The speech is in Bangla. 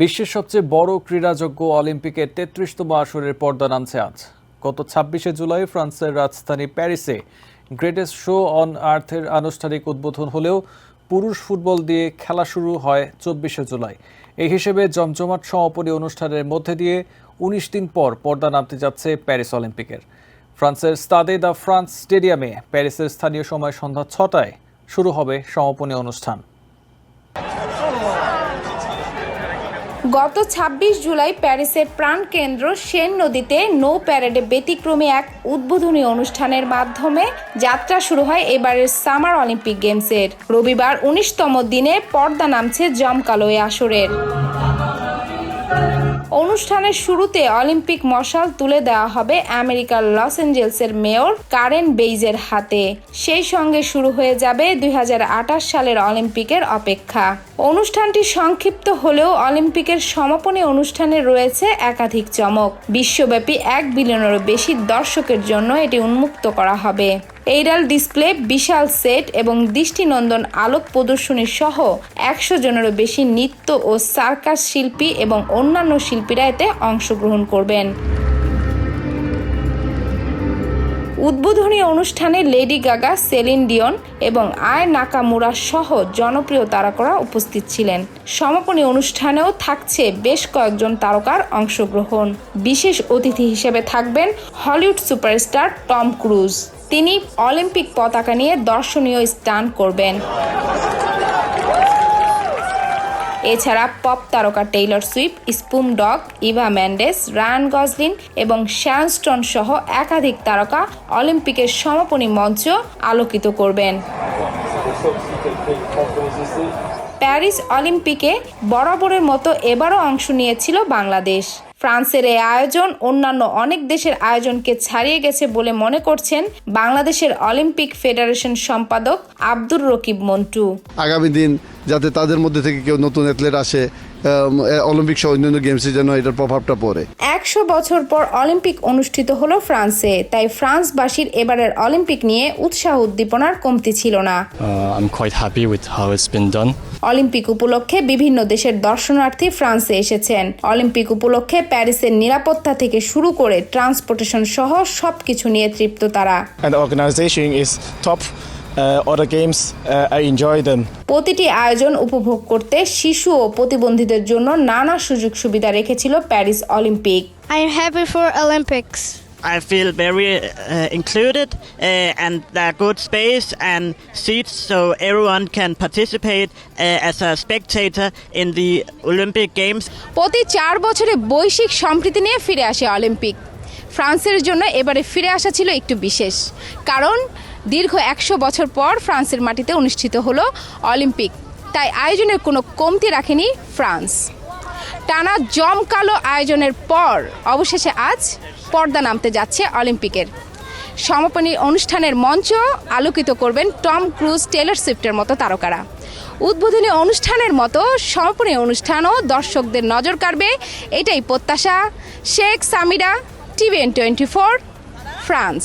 বিশ্বের সবচেয়ে বড় ক্রীড়াযোগ্য অলিম্পিকের তেত্রিশতম আসরের পর্দা নামছে আজ। গত ছাব্বিশে জুলাই ফ্রান্সের রাজধানী প্যারিসে গ্রেটেস্ট শো অন আর্থের আনুষ্ঠানিক উদ্বোধন হলেও পুরুষ ফুটবল দিয়ে খেলা শুরু হয় চব্বিশে জুলাই। এই হিসেবে জমজমাট সমাপনী অনুষ্ঠানের মধ্যে দিয়ে উনিশ দিন পর পর্দা নামতে যাচ্ছে প্যারিস অলিম্পিকের। ফ্রান্সের স্তাদে দ্য ফ্রান্স স্টেডিয়ামে প্যারিসের স্থানীয় সময় সন্ধ্যা ছটায় শুরু হবে সমাপনী অনুষ্ঠান। গত ২৬ জুলাই প্যারিসের প্রাণকেন্দ্র সেন নদীতে নো প্যারেডে ব্যতিক্রমী এক উদ্বোধনী অনুষ্ঠানের মাধ্যমে যাত্রা শুরু হয় এবারের সামার অলিম্পিক গেমসের। রবিবার উনিশতম দিনে পর্দা নামছে জমকালো আসরের। অনুষ্ঠানের শুরুতে অলিম্পিক মশাল তুলে দেওয়া হবে আমেরিকার লস অ্যাঞ্জেলসের মেয়র কারেন বেইজের হাতে। সেই সঙ্গে শুরু হয়ে যাবে দুই হাজার আঠাশ সালের অলিম্পিকের অপেক্ষা। অনুষ্ঠানটি সংক্ষিপ্ত হলেও অলিম্পিকের সমাপনী অনুষ্ঠানে রয়েছে একাধিক চমক। বিশ্বব্যাপী এক বিলিয়নেরও বেশি দর্শকের জন্য এটি উন্মুক্ত করা হবে। এইরাল ডিসপ্লে, বিশাল সেট এবং দৃষ্টিনন্দন আলোক প্রদর্শনী সহ একশো জনেরও বেশি নৃত্য ও সার্কাস শিল্পী এবং অন্যান্য শিল্পীরা এতে অংশগ্রহণ করবেন। উদ্বোধনী অনুষ্ঠানে লেডি গাগা, সেলিন ডিয়ন এবং আয় নাকামুরা সহ জনপ্রিয় তারকারা উপস্থিত ছিলেন। সমাপনী অনুষ্ঠানেও থাকছে বেশ কয়েকজন তারকার অংশগ্রহণ। বিশেষ অতিথি হিসেবে থাকবেন হলিউড সুপারস্টার টম ক্রুজ। তিনি অলিম্পিক পতাকা নিয়ে দর্শনীয় স্টান করবেন। এছাড়া পপ তারকা Taylor Swift স্পুম Dogg Eva Mendes Ryan Gosling এবং শ্যানস্টন সহ একাধিক তারকা অলিম্পিকের সমাপনী মঞ্চ আলোকিত করবেন। প্যারিস অলিম্পিকে বরাবরের মতো এবারও অংশ নিয়েছিল বাংলাদেশ। ফ্রান্সের এই আয়োজন অন্যান্য অনেক দেশের আয়োজনকে ছাড়িয়ে গেছে বলে মনে করছেন বাংলাদেশের অলিম্পিক ফেডারেশন সম্পাদক আব্দুর রকিব মন্টু। আগামী দিন যাতে তাদের মধ্যে থেকে কেউ নতুন অ্যাথলেট আসে অলিম্পিক সহ অন্যান্য গেমসে যেন এটার প্রভাবটা পড়ে। একশো বছর পর অলিম্পিক অনুষ্ঠিত হলো ফ্রান্সে তাই ফ্রান্সবাসীর এবারের অলিম্পিক নিয়ে উৎসাহ উদ্দীপনার কমতি ছিল না। Uh, I'm quite happy with how it's been done. Olympic উপলক্ষে বিভিন্ন দেশের দর্শনার্থী ফ্রান্সে এসেছেন। অলিম্পিক উপলক্ষে প্যারিসের নিরাপত্তা থেকে শুরু করে ট্রান্সপোর্টেশন সহ সবকিছু নিয়ে তৃপ্ত তারা। Other games I enjoy them প্রতিটি আয়োজন উপভোগ করতে শিশু ও প্রতিবন্ধীদের জন্য নানা সুযোগ সুবিধা রেখেছিল Paris Olympic. I am happy for Olympics I feel very included included uh, good space are seats space and seats so everyone can participate uh, as a spectator প্রতি চার বছরে বৈশ্বিক সম্প্রীতি নিয়ে ফিরে আসে অলিম্পিক। ফ্রান্সের জন্য এবারে ফিরে আসা ছিল একটু বিশেষ কারণ দীর্ঘ একশো বছর পর ফ্রান্সের মাটিতে অনুষ্ঠিত হলো অলিম্পিক। তাই আয়োজনের কোনো কমতি রাখেনি ফ্রান্স। টানা জমকালো আয়োজনের পর অবশেষে আজ পর্দা নামতে যাচ্ছে অলিম্পিকের। সমাপনী অনুষ্ঠানের মঞ্চ আলোকিত করবেন টম ক্রুজ, টেলর সুইফটের মতো তারকারা। উদ্বোধনী অনুষ্ঠানের মতো সমাপনী অনুষ্ঠানও দর্শকদের নজর কাড়বে। এটাই প্রত্যাশা। Sheikh Samira, TVN twenty four, France.